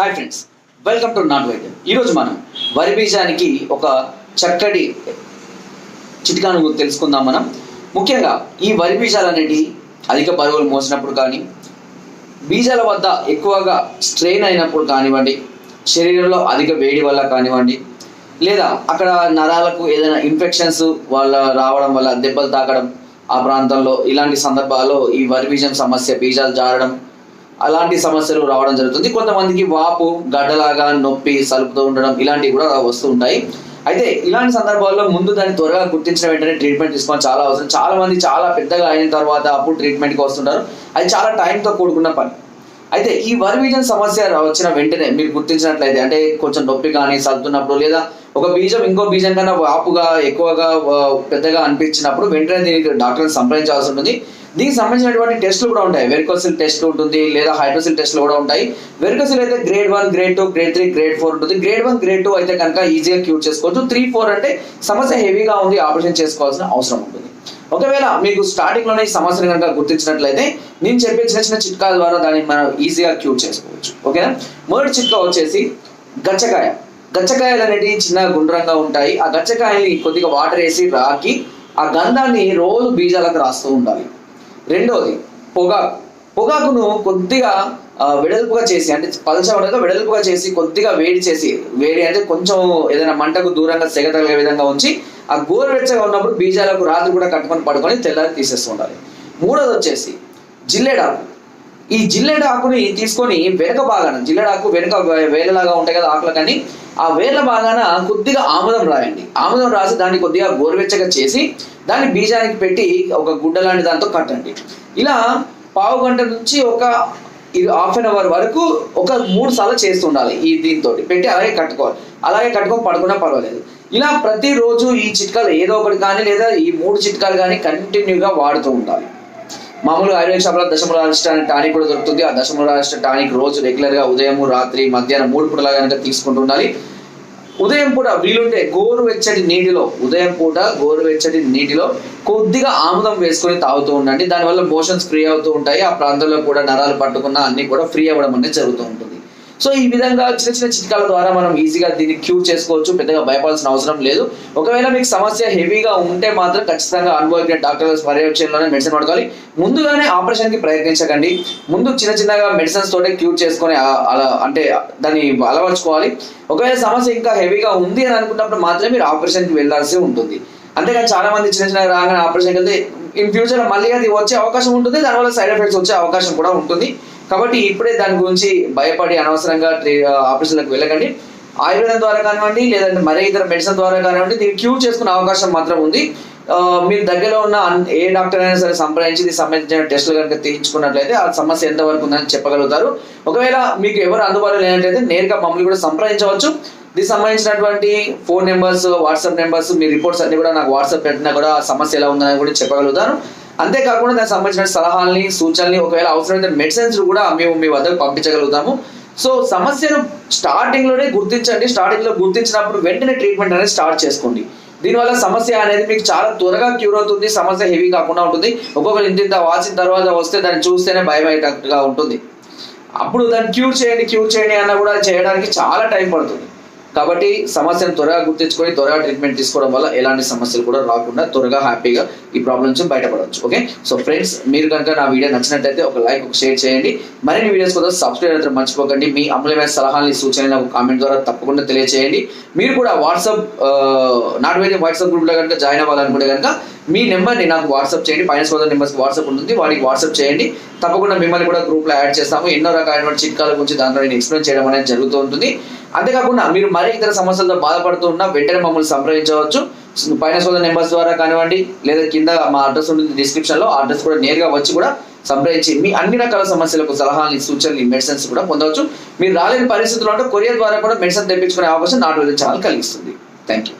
Hi friends welcome to నాన్ వైద్యం ఈరోజు మనం వరి బీజానికి ఒక చక్కటి చిట్కాను తెలుసుకుందాం మనం. ముఖ్యంగా ఈ వరి బీజాలు అనేటివి అధిక బరువులు మోసినప్పుడు కానీ బీజాల వద్ద ఎక్కువగా స్ట్రెయిన్ అయినప్పుడు కానివ్వండి శరీరంలో అధిక వేడి వల్ల కానివ్వండి లేదా అక్కడ నరాలకు ఏదైనా ఇన్ఫెక్షన్స్ వాళ్ళ రావడం వల్ల దెబ్బలు తాకడం ఆ ప్రాంతంలో ఇలాంటి సందర్భాల్లో ఈ వరి బీజం సమస్య బీజాలు జారడం అలాంటి సమస్యలు రావడం జరుగుతుంది. కొంతమందికి వాపు గడ్డలాగా నొప్పి సలుపుతూ ఉండడం ఇలాంటివి కూడా వస్తూ ఉంటాయి. అయితే ఇలాంటి సందర్భాల్లో ముందు దాన్ని త్వరగా గుర్తించిన వెంటనే ట్రీట్మెంట్ తీసుకోవడం చాలా అవసరం. చాలా మంది చాలా పెద్దగా అయిన తర్వాత అప్పుడు ట్రీట్మెంట్కి వస్తుంటారు. అది చాలా టైంతో కూడుకున్న పని. అయితే ఈ వరి బీజం సమస్య వచ్చిన వెంటనే మీరు గుర్తించినట్లయితే అంటే కొంచెం నొప్పి కానీ సర్దున్నప్పుడు లేదా ఒక బీజం ఇంకో బీజం కన్నా వాపుగా ఎక్కువగా పెద్దగా అనిపించినప్పుడు వెంటనే దీనికి డాక్టర్ని సంప్రదించాల్సి ఉంటుంది. దీనికి సంబంధించినటువంటి టెస్ట్లు కూడా ఉంటాయి. వెరికోసిల్ టెస్ట్ ఉంటుంది లేదా హైడ్రోసిల్ టెస్ట్లు కూడా ఉంటాయి. వెరికోసిల్ అయితే grade one grade two grade three grade four ఉంటుంది. గ్రేడ్ వన్ గ్రేడ్ టూ అయితే కనుక ఈజీగా క్యూర్ చేసుకోవచ్చు. త్రీ ఫోర్ అంటే సమస్య హెవీగా ఉంది ఆపరేషన్ చేసుకోవాల్సిన అవసరం ఉంటుంది. ఒకవేళ మీకు స్టార్టింగ్లోనే ఈ సమస్యను కనుక గుర్తించినట్లయితే నేను చెప్పే చిన్న చిన్న చిట్కాల ద్వారా దాన్ని మనం ఈజీగా క్యూర్ చేసుకోవచ్చు. ఓకేనా? మొదటి చిట్కా వచ్చేసి గచ్చకాయ. గచ్చకాయలు అనేటివి చిన్న గుండ్రంగా ఉంటాయి. ఆ గచ్చకాయల్ని కొద్దిగా వాటర్ వేసి రాకి ఆ గంధాన్ని రోజు బీజాలకు రాస్తూ ఉండాలి. రెండోది పొగాకు పొగాకును కొద్దిగా వెడల్పుగా చేసి అంటే పలచబడగా వెడల్పుగా చేసి కొద్దిగా వేడి చేసి వేడి అంటే కొంచెం ఏదైనా మంటకు దూరంగా సెగ విధంగా ఉంచి ఆ గోరువెచ్చగా ఉన్నప్పుడు బీజాలకు రాత్రి కూడా కట్టుకొని పడుకొని తెల్లారి తీసేస్తూ ఉండాలి. మూడోది వచ్చేసి జిల్లేడాకు. ఈ జిల్లెడాకుని తీసుకొని వెనక భాగాన జిల్లెడాకు వెనుక వేలలాగా ఉంటాయి కదా ఆకుల కానీ ఆ వేర్ల భాగాన కొద్దిగా ఆముదం రాయండి. ఆముదం రాసి దాన్ని కొద్దిగా గోరువెచ్చగా చేసి దాన్ని బీజానికి పెట్టి ఒక గుడ్డ లాంటి దాంతో కట్టండి. ఇలా పావు గంట నుంచి ఒక ఇది హాఫ్ అన్ అవర్ వరకు ఒక మూడు సార్లు చేస్తుండాలి ఈ దీంతో పెట్టి అలాగే కట్టుకోవాలి. అలాగే కట్టుకొని పడుకున్నా పర్వాలేదు. ఇలా ప్రతిరోజు ఈ చిట్కాలు ఏదో ఒకటి కానీ లేదా ఈ మూడు చిట్కాలు కానీ కంటిన్యూగా వాడుతూ ఉండాలి. మామూలుగా ఆయుర్వేద షాప్లో దశమూల రాష్ట్రానికి టానిక్ కూడా దొరుకుతుంది. ఆ దశమూల రాష్ట్ర టానిక్ రోజు రెగ్యులర్గా ఉదయం రాత్రి మధ్యాహ్నం మూడు పూటలా కనుక తీసుకుంటూ ఉండాలి. ఉదయం పూట వీలుంటే గోరువెచ్చటి నీటిలో ఉదయం పూట గోరువెచ్చటి నీటిలో కొద్దిగా ఆముదం వేసుకొని తాగుతూ ఉండండి. దానివల్ల మోషన్స్ ఫ్రీ అవుతూ ఉంటాయి. ఆ ప్రాంతంలో కూడా నరాలు పట్టుకున్న అన్ని కూడా ఫ్రీ అవ్వడం అనేది జరుగుతూ ఉంటుంది. సో ఈ విధంగా చిన్న చిన్న చిట్కాల ద్వారా మనం ఈజీగా దీన్ని క్యూర్ చేసుకోవచ్చు పెద్దగా భయపడాల్సిన అవసరం లేదు. ఒకవేళ మీకు సమస్య హెవీగా ఉంటే మాత్రం ఖచ్చితంగా అనుభవించిన డాక్టర్ పర్యవేక్షణలోనే మెడిసిన్ వాడుకోవాలి. ముందుగానే ఆపరేషన్కి ప్రయత్నించకండి. ముందు చిన్న చిన్నగా మెడిసిన్స్ తోటే క్యూర్ చేసుకొని అలా అంటే దాన్ని అలవర్చుకోవాలి. ఒకవేళ సమస్య ఇంకా హెవీగా ఉంది అని అనుకున్నప్పుడు మాత్రమే మీరు ఆపరేషన్కి వెళ్ళాల్సి ఉంటుంది. అంతేకాని చాలా మంది చిన్న చిన్న రాగానే ఆపరేషన్కి వెళ్తే ఇన్ ఫ్యూచర్ మళ్ళీ అది వచ్చే అవకాశం ఉంటుంది. దానివల్ల సైడ్ ఎఫెక్ట్స్ వచ్చే అవకాశం కూడా ఉంటుంది. కాబట్టి ఇప్పుడే దాని గురించి భయపడి అనవసరంగా ట్రీ- ఆపరేషన్లకు వెళ్ళకండి. ఆయుర్వేదం ద్వారా కానివ్వండి లేదంటే మరే ఇతర మెడిసిన్ ద్వారా కానివ్వండి దీన్ని క్యూర్ చేసుకునే అవకాశం మాత్రం ఉంది. మీరు దగ్గరలో ఉన్న ఏ డాక్టర్ అయినా సరే సంప్రదించి దీనికి సంబంధించిన టెస్టులు కనుక తీయించుకున్నట్లయితే ఆ సమస్య ఎంతవరకు ఉందని చెప్పగలుగుతారు. ఒకవేళ మీకు ఎవరు అందుబాటులో లేనట్లయితే నేరుగా మమ్మల్ని కూడా సంప్రదించవచ్చు. దీనికి సంబంధించినటువంటి ఫోన్ నెంబర్స్ వాట్సాప్ నెంబర్స్ మీ రిపోర్ట్స్ అన్ని కూడా నాకు వాట్సాప్ పెట్టినా కూడా సమస్య ఎలా ఉందని కూడా చెప్పగలుగుతాను. అంతేకాకుండా దానికి సంబంధించిన సలహాలని సూచనల్ని ఒకవేళ అవసరమైతే మెడిసిన్స్ కూడా మేము మీ వద్దకు పంపించగలుగుతాము. సో సమస్యను స్టార్టింగ్లోనే గుర్తించండి. స్టార్టింగ్లో గుర్తించినప్పుడు వెంటనే ట్రీట్మెంట్ అనేది స్టార్ట్ చేసుకోండి. దీనివల్ల సమస్య అనేది మీకు చాలా త్వరగా క్యూర్ అవుతుంది. సమస్య హెవీ కాకుండా ఉంటుంది. ఒక్కొక్కరు ఇంత ఇంత వాసిన తర్వాత వస్తే దాన్ని చూస్తేనే భయం అయ్యేటట్టుగా ఉంటుంది. అప్పుడు దాన్ని క్యూర్ చేయండి క్యూర్ చేయండి అన్న కూడా చేయడానికి చాలా టైం పడుతుంది. కాబట్టి సమస్యను త్వరగా గుర్తించుకొని త్వరగా ట్రీట్మెంట్ తీసుకోవడం వల్ల ఎలాంటి సమస్యలు కూడా రాకుండా త్వరగా హ్యాపీగా ఈ ప్రాబ్లం నుంచి బయటపడవచ్చు ఓకే సో ఫ్రెండ్స్ మీరు కనుక నా వీడియో నచ్చినట్టయితే ఒక లైక్ ఒక షేర్ చేయండి. మరిన్ని వీడియోస్ కోసం సబ్స్క్రైబ్ అయితే మర్చిపోకండి. మీ అమూల్యమైన సలహాలని సూచనలు నాకు కామెంట్ ద్వారా తప్పకుండా తెలియజేయండి మీరు కూడా వాట్సాప్ నాట్ వేరే వాట్సాప్ గ్రూప్లో కనుక జాయిన్ అవ్వాలనుకుంటే కనుక మీ నెంబర్ని నాకు వాట్సాప్ చేయండి. ఫైనాన్స్ సోదర్ నెంబర్స్ వాట్సాప్ ఉంటుంది. వాడికి వాట్సాప్ చేయండి. తప్పకుండా మిమ్మల్ని కూడా గ్రూప్లో యాడ్ చేస్తాము. ఎన్నో రకాలైన చిట్కాల గురించి దాంట్లో నేను ఎక్స్ప్లెయిన్ చేయడం అనేది జరుగుతూ ఉంటుంది. అంతేకాకుండా మీరు మరే ఇతర సమస్యలతో బాధపడుతూ ఉన్నా వెంటనే మమ్మల్ని సంప్రదించవచ్చు. పైన వాళ్ళ నెంబర్స్ ద్వారా కానివ్వండి లేదా కింద మా అడ్రస్ ఉంటుంది డిస్క్రిప్షన్లో ఆ అడ్రస్ కూడా నేరుగా వచ్చి కూడా సంప్రదించి మీ అన్ని రకాల సమస్యలకు సలహాలు సూచనలు మెడిసిన్స్ కూడా పొందవచ్చు. మీరు రాలేని పరిస్థితుల్లో ఉంటే కొరియర్ ద్వారా కూడా మెడిసిన్ తెప్పించుకునే అవకాశం నాటు ఛానల్ కలిగిస్తుంది. Thank you